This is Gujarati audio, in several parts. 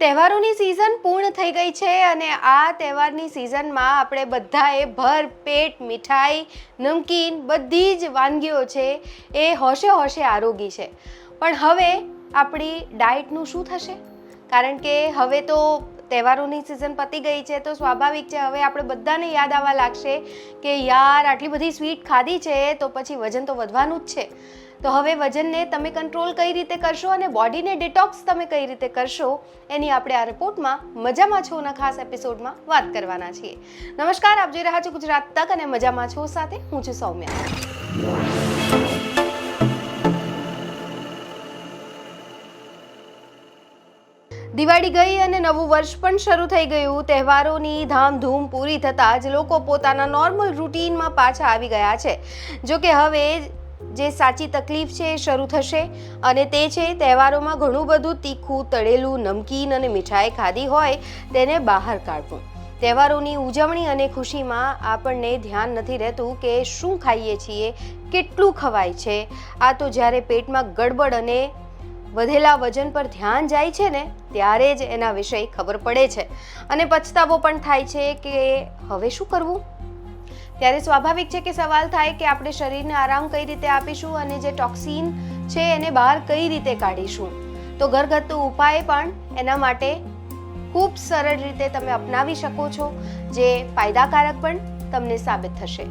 તહેવારોની સિઝન પૂર્ણ થઈ ગઈ છે અને આ તહેવારની સિઝનમાં આપણે બધાએ ભર, પેટ, મીઠાઈ, નમકીન બધી જ વાનગીઓ છે એ હોશે હોશે આરોગી છે. પણ હવે આપણી ડાયટનું શું થશે? કારણ કે હવે તો તહેવારોની સિઝન પતી ગઈ છે તો સ્વાભાવિક છે હવે આપણે બધાને યાદ આવવા લાગશે કે યાર આટલી બધી સ્વીટ ખાધી છે તો પછી વજન તો વધવાનું જ છે. તો હવે વજનને તમે કંટ્રોલ કઈ રીતે કરશો અને બોડીને ડિટોક્સ તમે કઈ રીતે કરશો, એની આપણે આ રિપોર્ટમાં મજામાં છોના ખાસ એપિસોડમાં વાત કરવાના છીએ. નમસ્કાર, આપ જોઈ રહ્યા છો ગુજરાત તક અને મજામાં છો સાથે હું છું સૌમ્યા. દિવાળી ગઈ અને નવું વર્ષ પણ શરૂ થઈ ગયું. તહેવારોની ધામધૂમ પૂરી થતાં જ લોકો પોતાના નોર્મલ રૂટીનમાં પાછા આવી ગયા છે. જો કે હવે જે સાચી તકલીફ છે એ શરૂ થશે અને તે છે, તહેવારોમાં ઘણું બધું તીખું, તળેલું, નમકીન અને મીઠાઈ ખાધી હોય તેને બહાર કાઢવું. તહેવારોની ઉજવણી અને ખુશીમાં આપણને ધ્યાન નથી રહેતું કે શું ખાઈએ છીએ, કેટલું ખવાય છે. આ તો જ્યારે પેટમાં ગડબડ અને વધેલા વજન પર ધ્યાન જાય છે ને, ત્યારે જ એના વિષય ખબર પડે છે. અને પછતાવો પણ થાય છે કે હવે શું કરવું? ત્યારે સ્વાભાવિક છે કે સવાલ થાય કે આપણે શરીરને આરામ કઈ રીતે આપીશું અને જે ટોક્સિન છે એને બહાર કઈ રીતે કાઢીશું. તો ઘરગથ્થુ ઉપાય પણ એના માટે ખૂબ સરળ રીતે તમે અપનાવી શકો છો, જે ફાયદાકારક પણ તમને સાબિત થશે.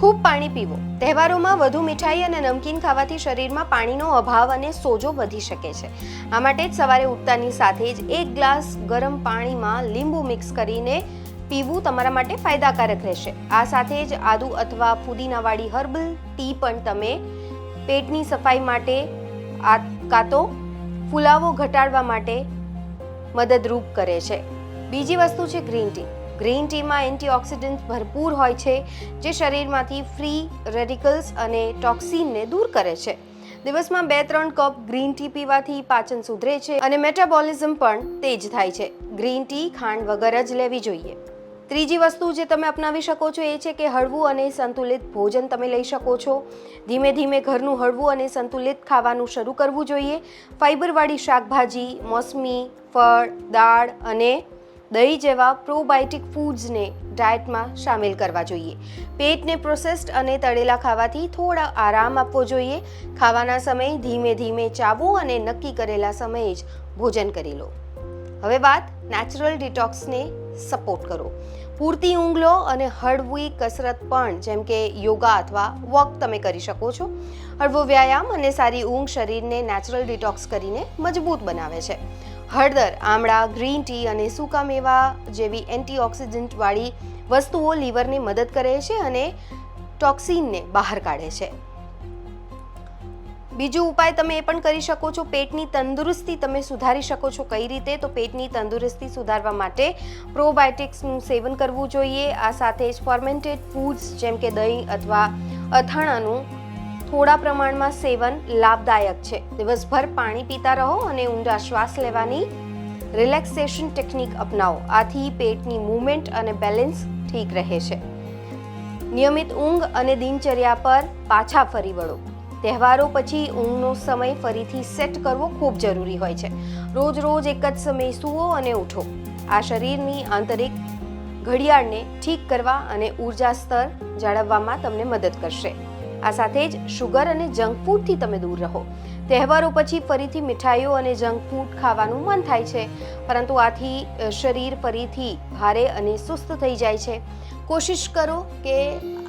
ખૂબ પાણી પીવો. તહેવારોમાં વધુ મીઠાઈ અને નમકીન ખાવાથી શરીરમાં પાણીનો અભાવ અને સોજો વધી શકે છે. આ માટે જ સવારે ઉઠતાની સાથે જ એક ગ્લાસ ગરમ પાણીમાં લીંબુ મિક્સ કરીને પીવું તમારા માટે ફાયદાકારક રહેશે. આ સાથે જ આદુ અથવા ફુદીનાવાળી હર્બલ ટી પણ તમે પેટની સફાઈ માટે આ કાં તો ફુલાવો ઘટાડવા માટે મદદરૂપ કરે છે. બીજી વસ્તુ છે ગ્રીન ટી. ગ્રીન ટીમાં એન્ટીઓક્સિડન્ટ ભરપૂર હોય છે, જે શરીરમાંથી ફ્રી રેડિકલ્સ અને ટોક્સિનને દૂર કરે છે. દિવસમાં બે ત્રણ કપ ગ્રીન ટી પીવાથી પાચન સુધરે છે અને મેટાબોલિઝમ પણ તેજ થાય છે. ગ્રીન ટી ખાંડ વગર જ લેવી જોઈએ. ત્રીજી વસ્તુ જે તમે અપનાવી શકો છો એ છે કે હળવું અને સંતુલિત ભોજન તમે લઈ શકો છો. ધીમે ધીમે ઘરનું હળવું અને સંતુલિત ખાવાનું શરૂ કરવું જોઈએ. ફાઇબરવાળી શાકભાજી, મોસમી ફળ, દાળ અને દહીં જેવા પ્રોબાયોટિક ફૂડ્સને ડાયટમાં સામેલ કરવા જોઈએ. પેટને પ્રોસેસ્ડ અને તળેલા ખાવાથી થોડા આરામ આપવો જોઈએ. ખાવાના સમયે ધીમે ધીમે ચાવવું અને નક્કી કરેલા સમયે જ ભોજન કરી લો. હવે વાત નેચરલ ડિટોક્સને સપોર્ટ કરો. પૂરતી ઊંઘ લો અને હળવી કસરત પણ, જેમ કે યોગા અથવા વોક તમે કરી શકો છો. હળવો વ્યાયામ અને સારી ઊંઘ શરીરને નેચરલ ડિટોક્સ કરીને મજબૂત બનાવે છે. હળદર, આમળા ગ્રીન ટી અને સૂકા મેવા જેવી એન્ટીઓક્સિડન્ટવાળી વસ્તુઓ લીવરને મદદ કરે છે અને ટોક્સિનને બહાર કાઢે છે. બીજો ઉપાય તમે એ પણ કરી શકો છો, પેટની તંદુરસ્તી તમે સુધારી શકો છો કઈ રીતે? તો પેટની તંદુરસ્તી સુધારવા માટે પ્રોબાયોટિક્સનું સેવન કરવું જોઈએ, આ સાથે જ ફોર્મેન્ટેડ ફૂડ્સ જેમ કે દહીં અથવા અથાણાનું થોડા પ્રમાણમાં સેવન લાભદાયક છે. દિવસભર પાણી પીતા રહો અને ઊંડા શ્વાસ લેવાની રિલેક્સેશન ટેકનિક અપનાવો. આથી પેટની મૂવમેન્ટ અને બેલેન્સ ઠીક રહે છે. નિયમિત ઊંઘ અને દિનચર્યા પર પાછા ફરી વળો. તહેવારો પછી ઊંઘનો સમય ફરીથી સેટ કરવો ખૂબ જરૂરી હોય છે. રોજ રોજ એક જ સમય સૂવો અને ઉઠો. આ શરીરની આંતરિક ઘડિયાળને ઠીક કરવા અને ઊર્જા સ્તર જાળવવામાં તમને મદદ કરશે. આ સાથે જ શુગર અને જંક ફૂડથી તમે દૂર રહો. તહેવારો પછી ફરીથી મીઠાઈઓ અને જંક ફૂડ ખાવાનું મન થાય છે, પરંતુ આથી શરીર ફરીથી ભારે અને સુસ્ત થઈ જાય છે. કોશિશ કરો કે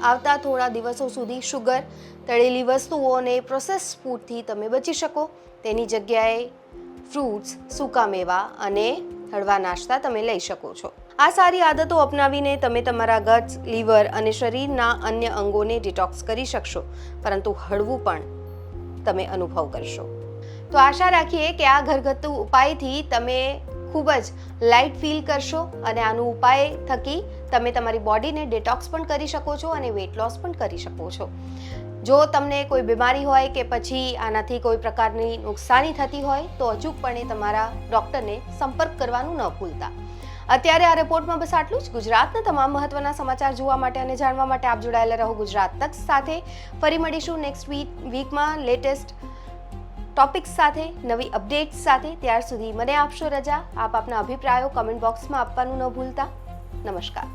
આવતા થોડા દિવસો સુધી શુગર તળેલી વસ્તુઓ અને પ્રોસેસ ફૂડથી તમે બચી શકો. તેની જગ્યાએ ફ્રૂટ્સ સૂકા મેવા અને હળવા નાસ્તા તમે લઈ શકો છો. આ સારી આદતો અપનાવીને તમે તમારા ગટ્સ લીવર અને શરીરના અન્ય અંગોને ડિટોક્સ કરી શકશો, પરંતુ હળવું પણ તમે અનુભવ કરશો. તો આશા રાખીએ કે આ ઘરગથ્થુ ઉપાયથી તમે ખૂબ જ લાઇટ ફીલ કરશો અને આનું ઉપાય થકી તમે તમારી બોડીને ડિટોક્સ પણ કરી શકો છો અને વેટ લોસ પણ કરી શકો છો. જો તમને કોઈ બીમારી હોય કે પછી આનાથી કોઈ પ્રકારની નુકસાની થતી હોય, તો અચૂકપણે તમારા ડૉક્ટરને સંપર્ક કરવાનું ન ભૂલતા. અત્યારે આ રિપોર્ટમાં બસ આટલું જ. ગુજરાતના તમામ મહત્વના સમાચાર જોવા માટે અને જાણવા માટે આપ જોડાયેલા રહો ગુજરાત તક સાથે. ફરી મળીશું નેક્સ્ટ વીક વીકમાં લેટેસ્ટ ટોપિક્સ સાથે, નવી અપડેટ્સ સાથે ત્યાર સુધી મને આપશો રજા. આપ આપના અભિપ્રાયો કમેન્ટ બોક્સમાં આપવાનું ન ભૂલતા. નમસ્કાર.